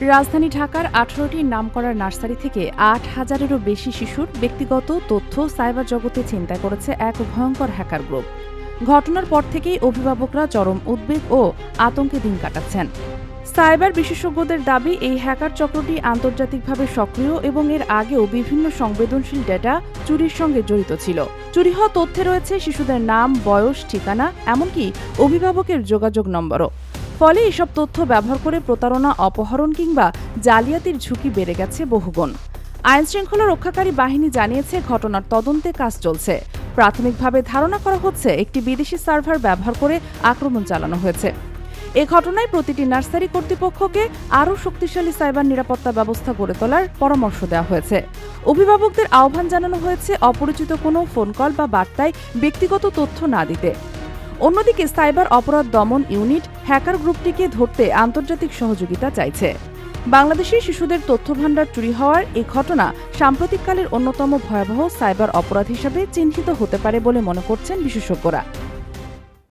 রাজধানী ঢাকার আঠারোটি নামকরা নার্সারি থেকে আট হাজারেরও বেশি শিশুর ব্যক্তিগত তথ্য সাইবার জগতে চিন্তা করেছে এক ভয়ঙ্কর হ্যাকার গ্রুপ। ঘটনার পর থেকেই অভিভাবকরা চরম উদ্বেগ ও আতঙ্কে দিন কাটাচ্ছেন। সাইবার বিশেষজ্ঞদের দাবি, এই হ্যাকার চক্রটি আন্তর্জাতিকভাবে সক্রিয় এবং এর আগেও বিভিন্ন সংবেদনশীল ডেটা চুরির সঙ্গে জড়িত ছিল। চুরি হওয়া তথ্যে রয়েছে শিশুদের নাম, বয়স, ঠিকানা, এমনকি অভিভাবকের যোগাযোগ নম্বরও। ফলে এসব তথ্য ব্যবহার করে প্রতারণা, অপহরণ কিংবা জালিয়াতির ঝুঁকি বেড়ে গেছে বহুগুণ। আইন শৃঙ্খলা রক্ষাকারী বাহিনী জানিয়েছে, ঘটনার তদন্তে কাজ চলছে। প্রাথমিকভাবে ধারণা করা হচ্ছে, একটি বিদেশি সার্ভার ব্যবহার করে আক্রমণ চালানো হয়েছে। এ ঘটনায় প্রতিটি নার্সারি কর্তৃপক্ষকে আরও শক্তিশালী সাইবার নিরাপত্তা ব্যবস্থা গড়ে তোলার পরামর্শ দেওয়া হয়েছে। অভিভাবকদের আহ্বান জানানো হয়েছে, অপরিচিত কোনো ফোন কল বা বার্তায় ব্যক্তিগত তথ্য না দিতে। অন্যদিকে সাইবার অপরাধ দমন ইউনিট হ্যাকার গ্রুপটিকে ধরতে আন্তর্জাতিক সহযোগিতা চাইছে। বাংলাদেশের শিশুদের তথ্যভাণ্ডার চুরি হওয়ার এই ঘটনা সাম্প্রতিককালের অন্যতম ভয়াবহ সাইবার অপরাধ হিসাবে চিহ্নিত হতে পারে বলে মনে করছেন বিশেষজ্ঞরা।